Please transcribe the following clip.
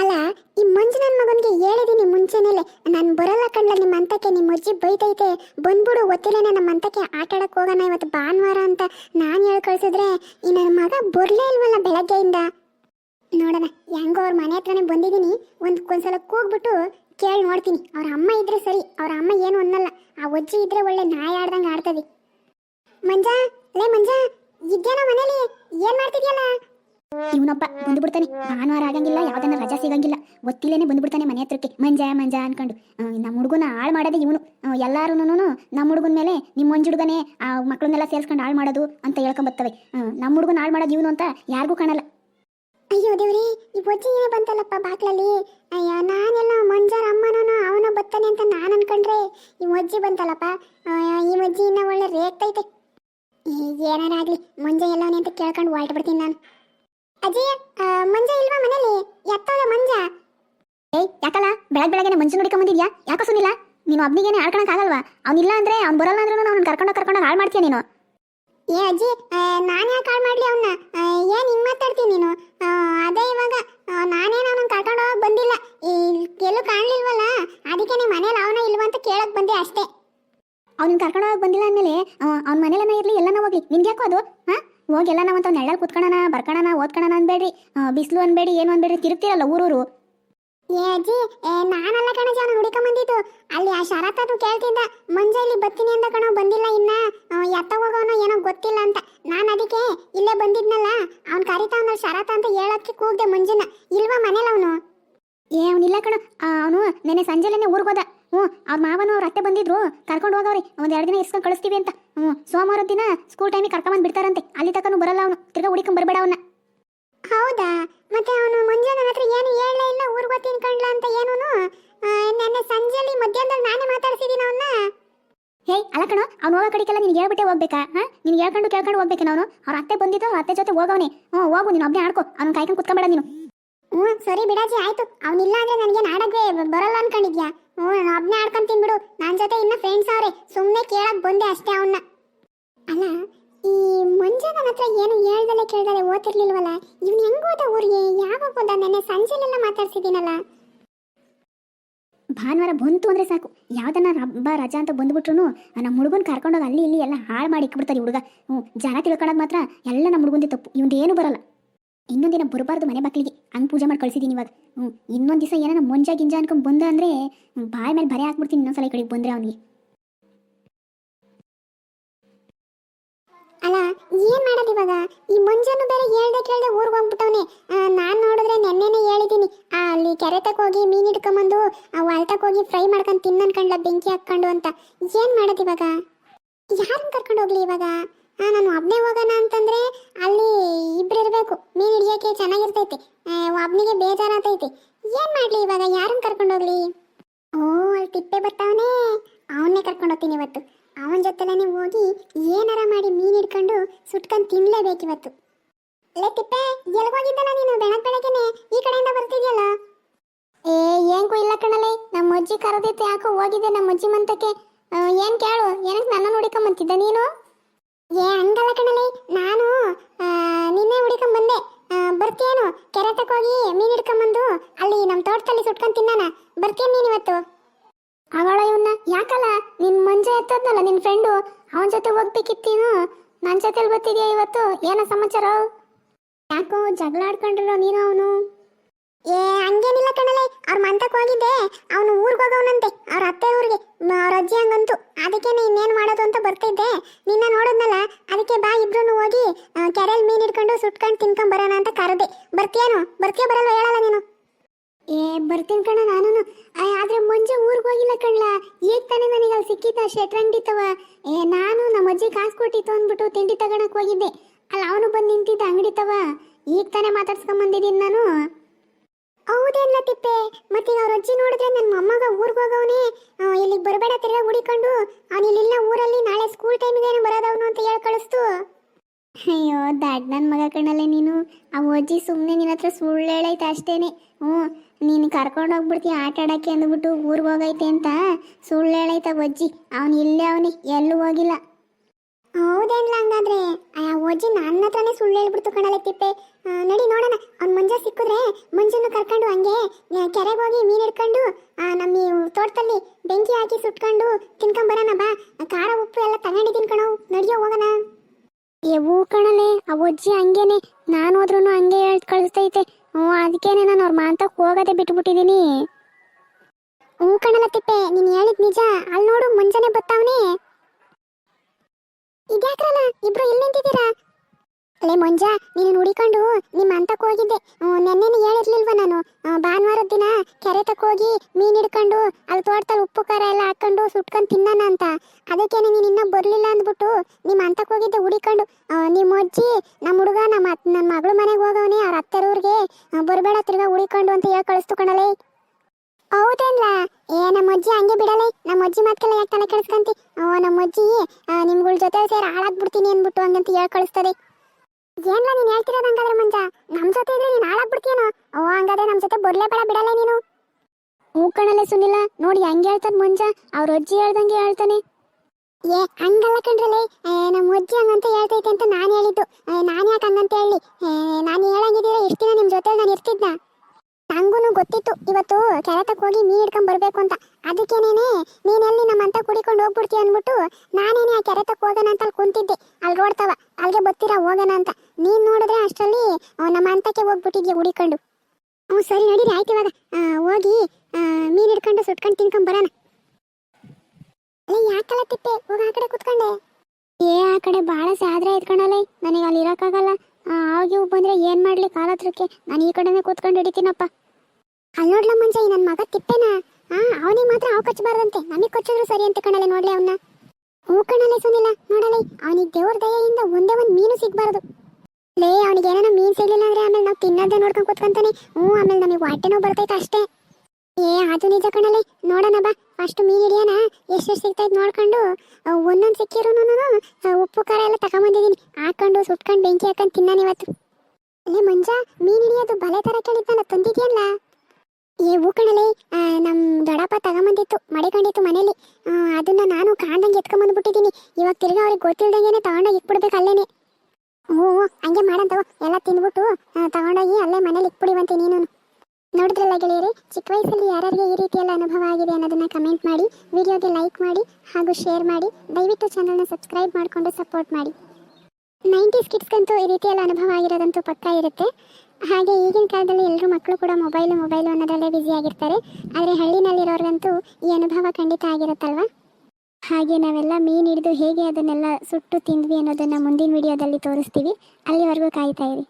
ಅಲ್ಲ ಈ ಮಂಜು ನನ್ನ ಮಗನಿಗೆ ಹೇಳಿದೀನಿ ಮುಂಚೆನೇಲೆ, ನಾನು ಬರಲ್ಲ ಕಣ್ಲ ನಿಮ್ಮ ಅಂತಕ್ಕೆ ನಿಮ್ಮ ಅಜ್ಜಿ ಬೈತೈತೆ. ಬಂದ್ಬಿಡು, ಒತ್ತಿಲೇನೆ ನಮ್ಮ ಅಂತಕ್ಕೆ ಆಟ ಆಡಕ್ ಹೋಗೋಣ ಇವತ್ತು ಭಾನುವಾರ ಅಂತ ನಾನು ಹೇಳಿ ಕಳ್ಸಿದ್ರೆ ಈ ನನ್ನ ಮಗ ಬರ್ಲೇ ಇಲ್ವಲ್ಲ ಬೆಳಗ್ಗೆಯಿಂದ. ನೋಡೋಣ, ಹೆಂಗೋ ಅವ್ರ ಮನೆ ಹತ್ರನೇ ಬಂದಿದ್ದೀನಿ ಒಂದು ಒಂದ್ಸಲ ಕೂಗ್ಬಿಟ್ಟು ಕೇಳಿ ನೋಡ್ತೀನಿ. ಅವ್ರ ಅಮ್ಮ ಇದ್ರೆ ಸರಿ, ಅವ್ರ ಅಮ್ಮ ಏನು ಅನ್ನಲ್ಲ, ಆ ಅಜ್ಜಿ ಇದ್ರೆ ಒಳ್ಳೆ ನಾಯಿ ಆಡ್ದಂಗೆ ಆಡ್ತದೆ. ಮಂಜಾ, ಲೇ ಮಂಜಾ ಇದ್ಯಾನ ಮನೇಲಿ? ಏನ್ ಮಾಡ್ತಿದ್ಯಲ್ಲ? ಇವನೊಬ್ಬ ಬಂದ್ಬಿಡ್ತಾನೆ. ಭಾನುವಾರ ಆಗಂಗಿಲ್ಲ, ಯಾವ್ದನ್ನ ರಜಾ ಸಿಗಂಗಿಲ್ಲ. ಗೊತ್ತಿಲ್ಲೇನೆ ಬಂದ್ಬಿಡ್ತಾನೆ ಮನೆ ಹತ್ರಕ್ಕೆ. ಮಂಜ ಮಂಜ ಅನ್ಕೊಂಡು. ನಮ್ಮ ಹುಡುಗನ ಹಾಳು ಮಾಡೋದೇ ಇವನು. ಎಲ್ಲಾರು ನಮ್ಮ ಹುಡುಗನ ಮೇಲೆ ನಿಮ್ಮ ಮಂಜು ಹುಡುಗನೇ ಆ ಮಕ್ಕಳನ್ನೆಲ್ಲ ಸೇರ್ಸ್ಕೊಂಡು ಹಾಳು ಮಾಡೋದು ಅಂತ ಹೇಳ್ಕೊಂಬರ್ತವೆ ನಮ್ಮ ಹುಡುಗನ ಹಾಳು ಮಾಡೋದು ಇವನು ಅಂತ ಯಾರಿಗೂ ಕಾಣಲ್ಲ. ಅಯ್ಯೋ ದೇವ್ರಿ, ಈ ಬೊಜ್ಜಿ ಏನೇ ಬಂತಲ್ಲಪ್ಪ ಬಾಕ್ಲಲ್ಲಿ ಅಯ್ಯ, ನಾನೆಲ್ಲ ಮಂಜಾರ ಅಮ್ಮನೋ ಅವನ ಬತ್ತಾನೆ ಅಂತ ನಾನು ಅನ್ಕೊಂಡ್ರೆ ಈ ಮೊಜ್ಜಿ ಬಂತಲ್ಲಪ್ಪ? ಈ ಮೊಜ್ಜಿ ಇನ್ನ ಒಳ್ಳೆ ರೇಗ್ತೈತೆ. ಏನಾರ ಆಗ್ಲಿ ಮಂಜ ಎಲ್ಲವನೇ ಅಂತ ಕೇಳ್ಕೊಂಡು ಹೊರಟು ಬಿಡ್ತೀನಿ ನಾನು. ಅಜ್ಜಿ ಮಂಜ ಇಲ್ವಾ ಮನೇಲಿ? ಎತ್ತೋದ ಮಂಜ. ಏಯ್, ಯಾಕಲ್ಲ? ಬೆಳಗ್ ಬೆಳಗ್ಗೆ ಮಂಜು ನೋಡಿಕೊಂಡ್ ಬಂದಿದ್ಯಾ ಯಾಕೋ ಸುನಿಲ್ಲ ನೀನು ಒಬ್ನಿಗೇನೆ ಆಡ್ಕೊಳಕ್ ಆಗಲ್ವಾ? ಅವ್ನಿಲ್ಲ ಅಂದ್ರೆ ಅವ್ನು ಬರಲ್ಲ ಅಂದ್ರೂ ಅವ್ನು ಕರ್ಕೊಂಡು ಕರ್ಕೊಂಡು ಹಾಳು ಮಾಡ್ತೀಯ ನೀನು. ಏ ಅಜ್ಜಿ ನಾನು ಯಾಕೆ ಹಾಳು ಮಾಡ್ಲಿ ಅವನ್ನ ಏನ್ ಹಿಂಗ್ ಮಾತಾಡ್ತೀನಿ ನೀನು? ಅದೇ ಇವಾಗ ನಾನೇನು ಅವನ ಕರ್ಕೊಂಡು ಹೋಗಕ್ ಬಂದಿಲ್ಲ ಎಲ್ಲೂ ಕಾಣ್ಲಿಲ್ವಲ್ಲ? ನೀ ಮನೇಲಿ ಅವನ ಇಲ್ವಾ ಅಂತ ಕೇಳಕ್ ಬಂದೆ ಅಷ್ಟೇ. ಅವ್ನ ಕರ್ಕೊಂಡು ಹೋಗಕ್ ಬಂದಿಲ್ಲ ಅಂದಮೇಲೆ ಅವ್ನ ಮನೇಲನ ಇರ್ಲಿ, ಎಲ್ಲನ ಹೋಗ್ಲಿ. ನಿನ್ಗೆ ಯಾಕೋ ಅದು? ಹಾ? ಹೋಗಿ ನಾವು ಅಂತ ನೆಳ್ಳಲ್ಲಿ ಕುತ್ಕೊಳ್ಳೋಣ ಬರ್ಕೊಳ್ಳೋಣ ಓದ್ಕೊಳ್ಳೋಣ ಅನ್ಬೇಡ್ರಿ. ಬಿಸಿಲು ಅನ್ಬೇಡಿ ಏನು ಅನ್ಬೇಡ್ರಿ ತಿರುಗ್ತಿರಲ್ಲ ಊರೂರು. ಏ ಅಜ್ಜಿ ಏ, ನಾನಲ್ಲ ಕಣಜಿ ಅವನು ಹುಡುಕ ಬಂದಿದ್ದು. ಅಲ್ಲಿ ಆ ಶರತ್ ಅದು ಕೇಳ್ತಿದ್ದ. ಮುಂಜೆ ಇಲ್ಲಿ ಬತ್ತೀನಿ ಅಂತ ಕಣೋ ಬಂದಿಲ್ಲ ಇನ್ನ. ಎತ್ತ ಹೋಗೋನು ಏನೋ ಗೊತ್ತಿಲ್ಲ ಅಂತ. ನಾನು ಅದಕ್ಕೆ ಇಲ್ಲೇ ಬಂದಿದ್ನಲ್ಲ ಅವ್ನು ಕರಿತಾವನ ಶರತ್ ಅಂತ ಹೇಳೋಕ್ಕೆ ಕೂಗ್ದೆ ಮುಂಜಾನೆ. ಇಲ್ವಾ ಮನೇಲಿ ಅವನು? ಏ ಅವನಿಲ್ಲ ಕಣ. ಅವನು ನೆನೆ ಸಂಜೆಲೇನೆ ಊರಿಗೆ ಹೋದ. ಹ್ಞೂ ಅವ್ರ ಮಾವನು ಅವ್ರ ಅತ್ತೆ ಬಂದಿದ್ರು. ಕರ್ಕೊಂಡು ಹೋಗವ್ರಿ. ಒಂದ್ ಎರಡು ದಿನ ಇಸ್ಕೊಂಡು ಕಳಿಸ್ತೀವಿ ಅಂತ. ಹ್ಞೂ ಸೋಮವಾರ ದಿನ ಸ್ಕೂಲ್ ಟೈಮಿಗೆ ಕರ್ಕೊಂಬಂದು ಬಿಡ್ತಾರಂತೆ. ಅಲ್ಲಿ ತಕನು ಬರಲ್ಲ ಅವನು. ತಿರ್ಗಾ ಹುಡಿಕೊಂಡ್ ಬರಬೇಡ ಅವನ್ನ ಹೌದಾ? ಮತ್ತೆ ಅವನು ಮುಂಜಾನೆ ಹತ್ರ ಏನು ಹೇಳಲೇ ಇಲ್ಲ? ಊರಿಗೆ ತಿನ್ಕೊಂಡ್ಲ ಅಂತ ಏನೂ ನೆನ್ನೆ ಸಂಜೆಲಿ ಮಧ್ಯಾಹ್ನದಲ್ಲಿ ನಾನೇ ಮಾತಾಡ್ಸಿದ್ದೀನಿ ಅವನ್ನ ಹೇ ಅಲ್ಲ ಕಣೋ ಅವ್ನು ಹೋಗೋ ಕಡೆಗೆಲ್ಲ ನೀನು ಹೇಳ್ಬಿಟ್ಟೆ ಹೋಗ್ಬೇಕಾ? ಹಾ? ನೀನು ಹೇಳ್ಕೊಂಡು ಕೇಳ್ಕೊಂಡು ಹೋಗ್ಬೇಕೇನ ಅವನು? ಅವ್ರ ಅತ್ತೆ ಬಂದಿದ್ದು ಅವ್ರ ಅತ್ತೆ ಜೊತೆ ಹೋಗವನೆ. ಹ್ಞೂ ಹೋಗು ನೀನು ಒಬ್ಬನೇ ಆಡ್ಕೊ. ಅವ್ನು ಕಾಯ್ಕೊಂಡು ಕುತ್ಕೊಂಬೇಡ ನೀನು. ಹ್ಞೂ ಸರಿ ಬಿಡಾಜಿ ಆಯ್ತು. ಅವನಿಲ್ಲ ಅಂದ್ರೆ ನನಗೆ ಆಡೋಕ್ಕೆ ಬರಲ್ಲ ಅನ್ಕೊಂಡಿದ್ಯಾ? ಹ್ಞೂ ನಾನು ಒಬ್ಬನೇ ಆಡ್ಕೊಂತೀನಿ ಬಿಡು. ನನ್ನ ಜೊತೆ ಇನ್ನ ಫ್ರೆಂಡ್ಸ್ ಅವ್ರೆ. ಸುಮ್ಮನೆ ಕೇಳಕ್ ಬಂದೆ ಅಷ್ಟೇ ಅವನ್ನ ಅಲ್ಲ, ಈ ಮಂಜು ನನ್ನ ಹತ್ರ ಏನು ಹೇಳ್ದಲೆ ಕೇಳ್ದಲೆ ಓದ್ತಿರ್ಲಿಲ್ವಲ್ಲ? ಇವ್ನು ಹೆಂಗ್ ಹೋದ ಊರಿಗೆ? ಯಾವಾಗ ಹೋದ ನೆನ್ನೆ ಸಂಜೆಲೆಲ್ಲ ಮಾತಾಡ್ಸಿದ್ದೀನಲ್ಲ? ಭಾನುವಾರ ಬಂತು ಅಂದ್ರೆ ಸಾಕು. ಯಾವ್ದನ್ನ ಹಬ್ಬ ರಜಾ ಅಂತ ಬಂದ್ಬಿಟ್ರು ನಮ್ಮ ಹುಡುಗನ್ ಕರ್ಕೊಂಡೋಗಿ ಅಲ್ಲಿ ಇಲ್ಲಿ ಎಲ್ಲ ಹಾಳು ಮಾಡಿ ಇಕ್ಬಿಡ್ತಾರೆ ಹುಡುಗ. ಹ್ಞೂ, ಜನ ತಿಳ್ಕೊಳ್ಳೋದು ಮಾತ್ರ ಎಲ್ಲ ನಮ್ಮ ಹುಡುಗಂದಿ ತಪ್ಪು. ಇವಂದೇನು ಬರಲ್ಲ. ಇನ್ನೊಂದ್ ದಿನ ಬರಬಾರ್ದು ಮನೆ ಮಕ್ಕಳಿಗೆ ಹಂಗೆ ಪೂಜೆ ಮಾಡಿ ಕಳ್ಸಿದೀನಿ ಇವಾಗ. ಹ್ಞೂ ಇನ್ನೊಂದು ದಿವಸ ಏನಾರ ಮುಂಜಾ ಗಿಂಜ ಅನ್ಕೊಂಡ್ ಬಂದ ಅಂದ್ರೆ ಬಾಯಿ ಮೇಲೆ ಬರೆ ಹಾಕ್ಬಿಡ್ತೀನಿ ಇನ್ನೊಂದ್ಸಲ ಈ ಕಡೆಗೆ ಬಂದರೆ ಅವನಿಗೆ. ಅಲ್ಲ ಏನ್ ಮಾಡೋದು ಇವಾಗ? ಈ ಮುಂಜಾನು ಬೇರೆ ಹೇಳ್ದೆ ಕೇಳ್ದೆ ಊರಿಗೆ ಹೋಗ್ಬಿಟ್ಟವನೆ. ನಾನು ನೋಡಿದ್ರೆ ನೆನ್ನೆನೆ ಹೇಳಿದೀನಿ. ಆ, ಅಲ್ಲಿ ಕೆರೆ ಹೋಗಿ ಮೀನ್ ಹಿಡ್ಕೊಂಬಂದು ಹೊಲ್ಟಕ್ ಹೋಗಿ ಫ್ರೈ ಮಾಡ್ಕೊಂಡು ತಿನ್ನನ್ಕಂಡ್ಲ ಬೆಂಕಿ ಹಾಕೊಂಡು ಅಂತ. ಏನ್ ಮಾಡೋದು ಇವಾಗ? ಯಾರನ್ನ ಕರ್ಕೊಂಡು ಹೋಗ್ಲಿ ಇವಾಗ? ನಾನು ಒಬ್ಬನೇ ಹೋಗೋಣ ಅಂತಂದ್ರೆ ಅಲ್ಲಿ ಇಬ್ರು ಇರಬೇಕು. ಮೀನು ಹಿಡಿಯೋಕೆ ಚೆನ್ನಾಗಿರ್ತೈತಿ. ಒಬ್ಬನಿಗೆ ಬೇಜಾರಾತೈತಿ. ಏನು ಮಾಡಲಿ ಇವಾಗ? ಯಾರನ್ನ ಕರ್ಕೊಂಡು ಹೋಗ್ಲಿ? ಓ, ಅಲ್ಲಿ ತಿಪ್ಪೆ ಬರ್ತಾವನೇ ಅವನ್ನೇ ಕರ್ಕೊಂಡು ಹೋಗ್ತೀನಿ ಇವತ್ತು. ಅವನ ಜೊತೆಲೇ ಹೋಗಿ ಏನಾರ ಮಾಡಿ ಮೀನು ಹಿಡ್ಕೊಂಡು ಸುಟ್ಕೊಂಡು ತಿನ್ಲೇಬೇಕು ಇವತ್ತು. ಲೇ ತಿಪ್ಪೆ, ಎಲ್ಗೋಗಿದ್ದಲ್ಲ ನೀನು? ಬೆಳಗ್ ಬೆಳಗ್ಗೆನೆ ಈ ಕಡೆಯಿಂದ ಬರ್ತಿದ್ಯಲ್ಲ? ಏ, ಏನ್ಕೂ ಇಲ್ಲ ಕಣಲೆ. ನಮ್ಮ ಅಜ್ಜಿ ಕರೆದಿತ್ತು ಯಾಕೋ ಹೋಗಿದ್ದೆ ನಮ್ಮ ಅಜ್ಜಿ ಮಂತಕ್ಕೆ ಏನ್ ಕೇಳು? ಏನಕ್ಕೆ ನನ್ನ ನೋಡಿಕೊಂಬಂತಿದ್ದೆ ನೀನು? ಏ ಹಂಗಲ್ಲ ಕಣಲೆ. ನಾನು ನಿನ್ನೆ ಹುಡುಕೊಂಡ್ ಬಂದೆ ಬರ್ತೇನು ಬರ್ತೀಯೇನು? ಕೆರೆ ತಕೋಗಿ ಮೀನ್ ಹಿಡ್ಕೊಂಬಂದು ಅಲ್ಲಿ ನಮ್ಮ ತೋಟದಲ್ಲಿ ಸುಟ್ಕೊಂಡು ತಿನ್ನಾನ ಬರ್ತೀನಿ ನೀನು ಇವತ್ತು? ಅವಳ ಇವನ್ನ ಯಾಕಲ್ಲ? ನಿನ್ ಮುಂಜೆ ಎತ್ತದ್ನಲ್ಲ ನಿನ್ ಫ್ರೆಂಡು ಅವನ ಜೊತೆ ಹೋಗ್ಬೇಕಿತ್ತೀನು? ನನ್ನ ಜೊತೆಲಿ ಬರ್ತಿದ್ಯಾ ಇವತ್ತು? ಏನೋ ಸಮಾಚಾರ? ಯಾಕೋ ಜಗಳ ಆಡ್ಕೊಂಡ್ರು ನೀನು ಅವನು? ಏ ಹಂಗೇನಿಲ್ಲ ಕಣಲೆ. ಅವ್ರ ಮಂತಕ್ಕೆ ಹೋಗಿದ್ದೆ. ಅವನು ಊರಿಗೆ ಹೋಗವನಂತೆ. ಅವ್ರ ಅತ್ತೆ ಊರಿಗೆ. ಅವ್ರ ಅಜ್ಜಿ ಹಂಗಂತು. ಅದಕ್ಕೆ ಇನ್ನೇನು ಮಾಡೋದು ಅಂತ ಬರ್ತಿದ್ದೆ. ನಿನ್ನ ನೋಡಿದ್ನಲ್ಲ? ಅದಕ್ಕೆ ಬಾ ಇಬ್ರು ಹೋಗಿ ಕೆರೆಯಲ್ಲಿ ಮೀನ್ ಹಿಡ್ಕೊಂಡು ಸುಟ್ಕೊಂಡು ತಿನ್ಕೊಂಡ್ ಬರೋಣ ಅಂತ ಕರೆದೆ. ಬರ್ತೀಯೇನು? ಬರ್ತೀಯ ಬರಲ್ಲ ಹೇಳಲ್ಲ ನೀನು? ಏ, ಬರ್ತೀನಿ ಕಣ ನಾನು ಆದ್ರೆ ಮುಂಜೆ ಊರಿಗೆ ಹೋಗಿಲ್ಲ ಕಣ್ಲ? ಈಗ ತಾನೇ ನನಗೆ ಅಲ್ಲಿ ಸಿಕ್ಕಿದ್ದ ಶೆಟ್ರಂಗಡಿ ಏ, ನಾನು ನಮ್ಮ ಅಜ್ಜಿ ಕಾಸು ಕೊಟ್ಟಿತ್ತು ಅಂದ್ಬಿಟ್ಟು ತಿಂಡಿ ತಗೊಳಕ್ ಹೋಗಿದ್ದೆ. ಅಲ್ಲಿ, ಅವನು ಬಂದು ನಿಂತಿದ್ದ ಅಂಗಡಿ ತವ ಈಗ ತಾನೇ ಮಾತಾಡ್ಸ್ಕೊಂಡ್ ಬಂದಿದ್ದೀನಿ ನಾನು. ತಿಪ್ಪೆ ಮತ್ತೆ ಅವ್ರ ಅಜ್ಜಿ ನೋಡಿದ್ರೆ ನನ್ನ ಮೊಮ್ಮಗ ಊರಿಗೆ ಹೋಗವನೇ. ಇಲ್ಲಿಗೆ ಬರಬೇಡ ತಿರ್ಗಾ ಹುಡಿಕೊಂಡು ಅವನು ಊರಲ್ಲಿ ನಾಳೆ ಸ್ಕೂಲ್ ಟೈಮಿಗೇನು ಬರೋದವನು ಅಂತ ಹೇಳಿ ಕಳಿಸ್ತು. ಅಯ್ಯೋ ದಾಡ್ ನನ್ನ ಮಗ ಕಣಲ್ಲ ನೀನು. ಆ ಅಜ್ಜಿ ಸುಮ್ಮನೆ ನಿನ್ನ ಹತ್ರ ಸುಳ್ಳು ಹೇಳೈತೆ ಅಷ್ಟೇನೆ. ಹ್ಞೂ, ನೀನು ಕರ್ಕೊಂಡು ಹೋಗ್ಬಿಡ್ತೀಯ ಆಟ ಆಡಕ್ಕೆ ಅಂದ್ಬಿಟ್ಟು ಊರಿಗೆ ಹೋಗೈತೆ ಅಂತ. ಸುಳ್ಳು ಹೇಳೈತೆ ಅಜ್ಜಿ ಅವನು ಇಲ್ಲೇ ಅವನೇ, ಎಲ್ಲೂ ಹೋಗಿಲ್ಲ. ಹೌದೇನ್ಲ ಹಂಗಾದ್ರೆ? ಆ ಅಜ್ಜಿ ನನ್ನ ಹತ್ರನೇ ಸುಳ್ಳು ಹೇಳ್ಬಿಡ್ತು ಕಣಲೆ ತಿಪ್ಪೆ. ನಡಿ ನೋಡೋಣ. ಅವ್ನು ಮಂಜ ಸಿಕ್ಕಿದ್ರೆ ಮಂಜನ್ನು ಕರ್ಕೊಂಡು ಹಂಗೆ ಕೆರೆಗೆ ಹೋಗಿ ಮೀನು ಹಿಡ್ಕೊಂಡು ನಮ್ಮ ತೋಟದಲ್ಲಿ ಬೆಂಕಿ ಹಾಕಿ ಸುಟ್ಕೊಂಡು ತಿನ್ಕೊಂಬರೋಣ ಬಾ. ಖಾರ ಉಪ್ಪು ಎಲ್ಲ ತಗೊಂಡಿದ್ದೀನಿ ಕಣೋ ನಡಿಯೋ ಹೋಗೋಣ. ಏ ಹೂ ಕಣಲೆ ಆ ಅಜ್ಜಿ ಹಂಗೇನೆ ನಾನು ಹೋದ್ರೂ ಹಂಗೆ ಹೇಳ್ ಕಳಿಸ್ತೈತೆ. ಹ್ಞೂ ಅದಕ್ಕೇನೆ ನಾನು ಅವ್ರ ಮಾಂತಕ್ಕೆ ಹೋಗೋದೇ ಬಿಟ್ಬಿಟ್ಟಿದ್ದೀನಿ ಹ್ಞೂ ಕಣಲ ತಿಪ್ಪೆ ನೀನು ಹೇಳಿದ್ ನಿಜ. ಅಲ್ಲಿ ನೋಡು ಮುಂಜಾನೆ ಬತ್ತಾವನೆ. ಇದ್ಯಾಕ್ರಲ್ಲ ಇಬ್ರು ಇಲ್ಲಿ ನಿಂತಿದ್ದೀರಾ? ಅಲ್ಲೇ ಮಂಜ, ನೀನು ಹುಡಿಕೊಂಡು ನಿಮ್ಮ ಅಂತಕ್ಕೆ ಹೋಗಿದ್ದೆ. ನೆನ್ನೆನೇ ಹೇಳಿರ್ಲಿಲ್ವ ನಾನು? ಭಾನುವಾರದ ದಿನ ಕೆರೆ ತಕ್ಕ ಹೋಗಿ ಮೀನ್ ಹಿಡ್ಕೊಂಡು ಅಲ್ಲಿ ತೋಟದಲ್ಲಿ ಉಪ್ಪು, ಖಾರ ಎಲ್ಲ ಹಾಕೊಂಡು ಸುಟ್ಕೊಂಡು ತಿನ್ನೋಣ ಅಂತ. ಅದಕ್ಕೆ ನೀನು ಇನ್ನೂ ಬರಲಿಲ್ಲ ಅಂದ್ಬಿಟ್ಟು ನಿಮ್ಮ ಅಂತಕ್ಕೆ ಹೋಗಿದ್ದೆ ಹುಡಿಕೊಂಡು. ನಿಮ್ಮ ಅಜ್ಜಿ, ನಮ್ಮ ಹುಡುಗ, ನಮ್ಮ ಅತ್, ನನ್ನ ಮಗಳು ಮನೆಗೆ ಹೋಗವನೇ ಅವ್ರ ಅತ್ತೆರವ್ರಿಗೆ ಬರಬೇಡ ತಿರ್ಗಾ ಹುಡಿಕೊಂಡು ಅಂತ ಹೇಳಿ ಕಳಿಸ್ತು ಕಣಲೇ ಏ, ನಮ್ಮ ಅಜ್ಜಿ ಹಂಗೆ ಬಿಡಲೆ. ನಮ್ಮ ಅಜ್ಜಿ ಮಾತ್ಕೆಲ್ಲ ಯಾಕೆ ತಲೆ ಕೆಡಿಸ್ಕಂತಿ? ನಮ್ಮ ಅಜ್ಜಿ ನಿಮ್ಗಳ ಜೊತೆ ಸೇರಿ ಹಾಳಾಗ್ಬಿಡ್ತೀನಿ ಅಂದ್ಬಿಟ್ಟು ಹಂಗಂತ ಹೇಳಿ ಕಳಿಸ್ತದೆ. ಏನ್ಲ ನೀನ್ ಹೇಳ್ತಿರೋದು ಹಂಗಾದ್ರೆ ಮಂಜ? ನಮ್ ಜೊತೆ ಇದ್ರೆ ನೀನ್ ಹಾಳಾಗ್ಬಿಡ್ತೀಯನೋ? ಓ, ಹಂಗಾದ್ರೆ ನಮ್ ಜೊತೆ ಬರ್ಲೇ ಬೇಡ ಬಿಡಲ್ಲ ನೀನು. ಹೂ ಸುನಿಲ್ಲ ನೋಡಿ ಹೆಂಗ್ ಹೇಳ್ತಾನ ಮಂಜ, ಅವ್ರ ಅಜ್ಜಿ ಹೇಳ್ದಂಗೆ ಹೇಳ್ತಾನೆ. ಏ, ಹಂಗಲ್ಲ ಕಣ್ರಲೆ. ನಮ್ಮ ಅಜ್ಜಿ ಹಂಗಂತ ಹೇಳ್ತೈತೆ ಅಂತ ನಾನು ಹೇಳಿದ್ದು. ನಾನು ಯಾಕೆ ಹಂಗಂತ ಹೇಳಿ? ನಾನು ಹೇಳಂಗಿದ್ದೀರಾ? ಎಷ್ಟು ದಿನ ನಿಮ್ಮ ಜೊತೆ ನಾನು ಇರ್ತಿದ್ನ? ನಂಗೂ ಗೊತ್ತಿತ್ತು. ಇವತ್ತು ಕೆರೆತಕ್ಕೆ ಹೋಗಿ ನೀ ಹಿಡ್ಕೊಂಡ್ ಬರಬೇಕು ಅಂತ. ಅದಕ್ಕೇನೇನೆ ನೀನೆಲ್ಲಿ ನಮ್ಮ ಅಂತ ಕುಡಿಕೊಂಡು ಹೋಗ್ಬಿಡ್ತೀಯ ಅಂದ್ಬಿಟ್ಟು ನಾನೇನೆ ಆ ಕೆರೆತಕ್ಕೆ ಹೋಗೋಣ ಅಂತ ಅಲ್ಲಿ ಕುಂತಿದ್ದೆ. ಅಲ್ಲಿ ರೋಡ್ತವ ಅಲ್ಲಿಗೆ ಬರ್ತೀರಾ ಹೋಗೋಣ ಅಂತ. ನೀನ್ ನೋಡಿದ್ರೆ ಅಷ್ಟರಲ್ಲಿ ನಮ್ಮ ಅಂತಕ್ಕೆ ಹೋಗ್ಬಿಟ್ಟಿದ್ಯ ಹುಡಿಕೊಂಡು. ಹ್ಞೂ, ಸರಿ ನಡೀರಿ, ಆಯ್ತು ಇವಾಗ. ಹೋಗಿ ಮೀನ್ ಹಿಡ್ಕೊಂಡು ಸುಟ್ಕೊಂಡು ತಿನ್ಕೊಂಡು ಬರೋಣ. ಅಲ್ಲ ಯಾಕಲ್ಲ ತಿಪ್ಪೆ ಹೋಗ ಆ ಕಡೆ ಕುತ್ಕೊಂಡೆ. ಏ, ಆ ಕಡೆ ಭಾಳ ಸಾದ್ರೆ ಇಟ್ಕೊಂಡಲ್ಲ ನನಗೆ ಅಲ್ಲಿ ಇರೋಕ್ಕಾಗಲ್ಲ. ಇವ್ ಬಂದ್ರೆ ಏನು ಮಾಡಲಿ ಕಾಲ ಹತ್ರಕ್ಕೆ? ನಾನು ಈ ಕಡೆನೇ ಕೂತ್ಕೊಂಡು ಹಿಡಿತೀನಪ್ಪ. ಅಲ್ಲಿ ನೋಡ್ಲ ಮುಂಚೆ ನನ್ನ ಮಗ ತಿಪ್ಪೆನ ಹಾ ಅವನಿಗೆ ಮಾತ್ರ ಅವ್ ಕಚ್ಚಬಾರ್ದಂತೆ. ನಮಗೆ ಕೊಚ್ಚಿದ್ರು ಸರಿ ಅಂತ ಕಣಲೆ ನೋಡ್ಲಿ ಅವನ್ನ ಹೂ ಕಣಲೆ ಸುನಿಲ್ಲ ನೋಡಲೆ, ಅವನಿಗೆ ದೇವ್ರ ದಯೆಯಿಂದ ಒಂದೇ ಒಂದು ಮೀನು ಸಿಗ್ಬಾರ್ದು. ಲೇ, ಅವನಿಗೆ ಏನೋ ಮೀನ್ ಸಿಗ್ಲಿಲ್ಲ ಅಂದ್ರೆ ಆಮೇಲೆ ನಾವು ತಿನ್ನೋದೇ ನೋಡ್ಕೊಂಡು ಕೂತ್ಕೊಂತಾನೆ. ಹ್ಞೂ, ಆಮೇಲೆ ನಮಗೆ ಹೊಟ್ಟೆನೋ ಬರ್ತೈತೆ ಅಷ್ಟೇ. ಏ, ಅದು ನಿಜ ಕಣಲೆ. ನೋಡೋಣ ಬಾ ಅಷ್ಟು ಮೀನ್ ಹಿಡಿಯೋಣ. ಎಷ್ಟು ಸಿಗ್ತೈತೆ ನೋಡ್ಕೊಂಡು. ಒಂದೊಂದು ಸಿಕ್ಕಿರೂ ಉಪ್ಪು, ಖಾರ ಎಲ್ಲ ತಗೊಂಬಂದಿದ್ದೀನಿ ಹಾಕೊಂಡು, ಸುಟ್ಕೊಂಡು, ಬೆಂಕಿ ಹಾಕೊಂಡು ತಿನ್ನಾನ ಇವತ್ತು. ಅಲ್ಲೇ ಮಂಜ, ಮೀನ್ ಹಿಡಿಯೋದು ಬಲೆ ತರ ಕೇಳಿದ್ನಲ್ಲ, ತಂದಿದ್ಯಲ್ಲ? ಏ, ಹೂ ಕಣಲೆ ನಮ್ಮ ದೊಡ್ಡಪ್ಪ ತಗೊಂಬಂದಿತ್ತು ಮಡಿಕೊಂಡಿತ್ತು ಮನೇಲಿ ಆ, ಅದನ್ನ ನಾನು ಕಾಣ್ದಂಗೆ ಎತ್ಕೊಂಬಂದ್ಬಿಟ್ಟಿದ್ದೀನಿ ಇವಾಗ ತಿರ್ಗಾ ಅವ್ರಿಗೆ ಗೊತ್ತಿಲ್ದಂಗೆನೆ ತಗೊಂಡೋಗಿ ಇಟ್ಬಿಡ್ಬೇಕು ಅಲ್ಲೇನೆ ಹ್ಞೂ ಹ್ಞೂ, ಹಂಗೆ ಮಾಡಂತವು ಎಲ್ಲ ತಿಂದ್ಬಿಟ್ಟು ಆ, ತಗೊಂಡೋಗಿ ಅಲ್ಲೇ ಮನೇಲಿ ಇಟ್ಬಿಡಿವಂತೆ ನೀನು ನೋಡಿದ್ರಲ್ಲ ಗೆಳೆಯರೆ, ಚಿಕ್ಕ ವಯಸ್ಸಲ್ಲಿ ಯಾರ್ಯಾರಿಗೆ ಈ ರೀತಿಯೆಲ್ಲ ಅನುಭವ ಆಗಿದೆ ಅನ್ನೋದನ್ನ ಕಮೆಂಟ್ ಮಾಡಿ ವಿಡಿಯೋಗೆ ಲೈಕ್ ಮಾಡಿ ಹಾಗೂ ಶೇರ್ ಮಾಡಿ, ದಯವಿಟ್ಟು ಚಾನಲ್ನ ಸಬ್ಸ್ಕ್ರೈಬ್ ಮಾಡಿಕೊಂಡು ಸಪೋರ್ಟ್ ಮಾಡಿ. ನೈಂಟಿ ಕಿಡ್ಸ್ಗಂತೂ ಈ ರೀತಿಯೆಲ್ಲ ಅನುಭವ ಆಗಿರೋದಂತೂ ಪಕ್ಕ ಇರುತ್ತೆ. ಹಾಗೆ ಈಗಿನ ಕಾಲದಲ್ಲಿ ಎಲ್ಲರೂ ಮಕ್ಕಳು ಕೂಡ ಮೊಬೈಲು ಮೊಬೈಲು ಅನ್ನೋದರಲ್ಲೇ ಬ್ಯುಸಿ ಆಗಿರ್ತಾರೆ. ಆದರೆ ಹಳ್ಳಿನಲ್ಲಿರೋರ್ಗಂತೂ ಈ ಅನುಭವ ಖಂಡಿತ ಆಗಿರುತ್ತಲ್ವ? ಹಾಗೆ ನಾವೆಲ್ಲ ಮೀನು ಹಿಡಿದು ಹೇಗೆ ಅದನ್ನೆಲ್ಲ ಸುಟ್ಟು ತಿಂದ್ವಿ ಅನ್ನೋದನ್ನು ಮುಂದಿನ ವಿಡಿಯೋದಲ್ಲಿ ತೋರಿಸ್ತೀವಿ. ಅಲ್ಲಿವರೆಗೂ ಕಾಯ್ತಾ ಇರಿ.